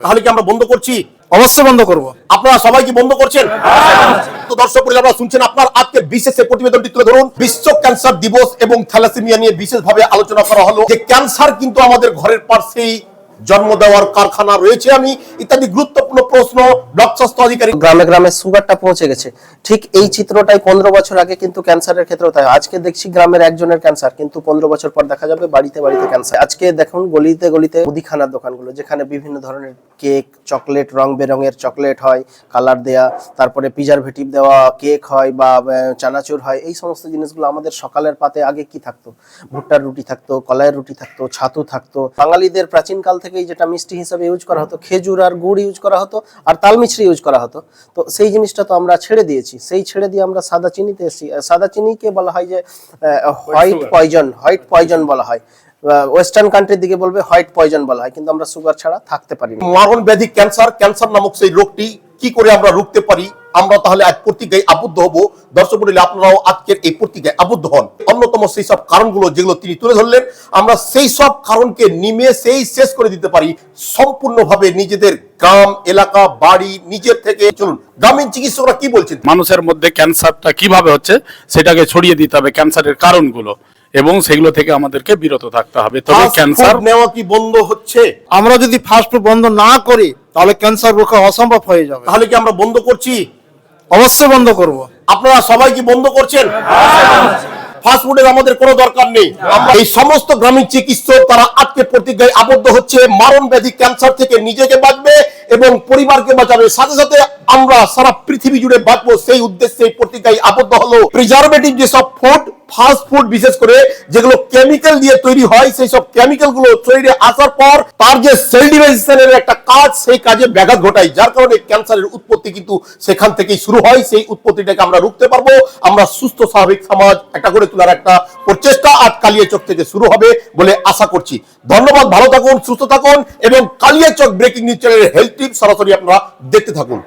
তাহলে কি আমরা বন্ধ করছি? অবশ্যই বন্ধ করব। আপনারা সবাই কি বন্ধ করছেন? তো দর্শক পরিবার আপনারা শুনছেন আপনার আজকে বিশেষ প্রতিবেদনটি তুলে ধরুন। বিশ্ব ক্যান্সার দিবস এবং থ্যালাসেমিয়া নিয়ে বিশেষভাবে আলোচনা করা হলো। যে ক্যান্সার কিন্তু আমাদের ঘরের পাশেই জন্ম দেওয়ার কারখানা রয়েছে। আমি ইত্যাদি গুরুত্বপূর্ণ প্রশ্ন ব্লক স্বাস্থ্য আধিকারিক। গ্রামে গ্রামে সুগারটা পৌঁছে গেছে। ঠিক এই চিত্রটাই পনেরো বছর আগে কিন্তু ক্যান্সারের ক্ষেত্রে তাই। আজকে দেখছি গ্রামের একজনের ক্যান্সার, কিন্তু পনেরো বছর পর দেখা যাবে বাড়িতে বাড়িতে ক্যান্সার। আজকে দেখুন গলিতে গলিতে মুদিখানার দোকানগুলো, যেখানে বিভিন্ন ধরনের কেক, চকলেট, রং বেরঙের চকলেট হয়, কালার দেয়া, তারপরে প্রিজারভেটিভ দেওয়া কেক হয় বা চানাচুর হয়, এই সমস্ত জিনিসগুলো আমাদের সকালের পাতে আগে কি থাকতো? ভুট্টার রুটি থাকতো, কলাইয়ের রুটি থাকতো, ছাতু থাকতো। বাঙালিদের প্রাচীনকাল থেকেই যেটা মিষ্টি হিসাবে ইউজ করা হতো, খেজুর আর গুড় ইউজ করা হতো আর তাল মিছরি ইউজ করা হতো। তো সেই জিনিসটা তো আমরা ছেড়ে দিয়েছি। সেই ছেড়ে দিয়ে আমরা সাদা চিনিতে এসেছি। সাদা চিনিকে বলা হয় যে হোয়াইট পয়জন হোয়াইট পয়জন বলা হয়। ওয়েস্টার্ন কান্ট্রির দিকে বলবে হোয়াইট পয়জন বলা হয়। কিন্তু আমরা সুগার ছাড়া থাকতে পারি মারণ ব্যাধি ক্যান্সার ক্যান্সার নামক সেই রোগটি কি করে আমরা রুখতে পারি? আমরা তাহলে আজ প্রতিজ্ঞায় আবদ্ধ হব। দর্শক মন্ডলী আপনারাও আজকের এই প্রতিজ্ঞায় আবদ্ধ হন। অন্যতম সেই সব কারণগুলো যেগুলো তিনি তুলে ধরলেন আমরা সেই সব কারণকে নিমে সেই শেষ করে দিতে পারি। সম্পূর্ণভাবে নিজেদের গ্রাম এলাকা বাড়ি নিজের থেকে। চলুন গ্রামীণ চিকিৎসকরা কি বলছেন? মানুষের মধ্যে ক্যান্সারটা কীভাবে হচ্ছে সেটাকে ছড়িয়ে দিতে হবে ক্যান্সারের কারণগুলো। এবং সেগুলো থেকে আমাদেরকে বিরত থাকতে হবে। তবে ক্যান্সার নেওয়া কি বন্ধ হচ্ছে? আমরা যদি ফাস্ট ফুড বন্ধ না করি তাহলে ক্যান্সার রোখা অসম্ভব হয়ে যাবে। তাহলে কি আমরা বন্ধ করছি? অবশ্যই বন্ধ করব। আপনারা সবাই কি বন্ধ করছেন? ফাস্ট ফুডের আমাদের কোনো দরকার নেই। এই সমস্ত গ্রামীণ চিকিৎসক তারা আজকে প্রতিজ্ঞায় আবদ্ধ হচ্ছে, মারণ ব্যাধি ক্যান্সার থেকে নিজেকে বাঁচবে এবং পরিবারকে বাঁচাবে। সাথে সাথে আমরা সারা পৃথিবী জুড়ে বাঁচবো সেই উদ্দেশ্যে প্রতিজ্ঞায় আবদ্ধ হলো। প্রিজারভেটিভ যেসব ফুড ফাস্ট ফুড বিশেষ করে যেগুলো কেমিক্যাল দিয়ে তৈরি হয় সেই সব কেমিক্যালগুলো শরীরে আসার পর তার যে সেল ডিভাইজেশনের একটা কাজ, সেই কাজে ব্যাঘাত ঘটায়, যার কারণে ক্যান্সারের উৎপত্তি কিন্তু সেখান থেকেই শুরু হয়। সেই উৎপত্তিটাকে আমরা রুখতে পারব। আমরা সুস্থ, স্বাভাবিক সমাজ একটা করে তোলার একটা প্রচেষ্টা আজ কালিয়াচক থেকে শুরু হবে বলে আশা করছি। ধন্যবাদ, ভালো থাকুন, সুস্থ থাকুন এবং কালিয়া কালিয়াচক ব্রেকিং নিউজ চ্যানেলের হেলথ টিপ সরাসরি আপনারা দেখতে থাকুন।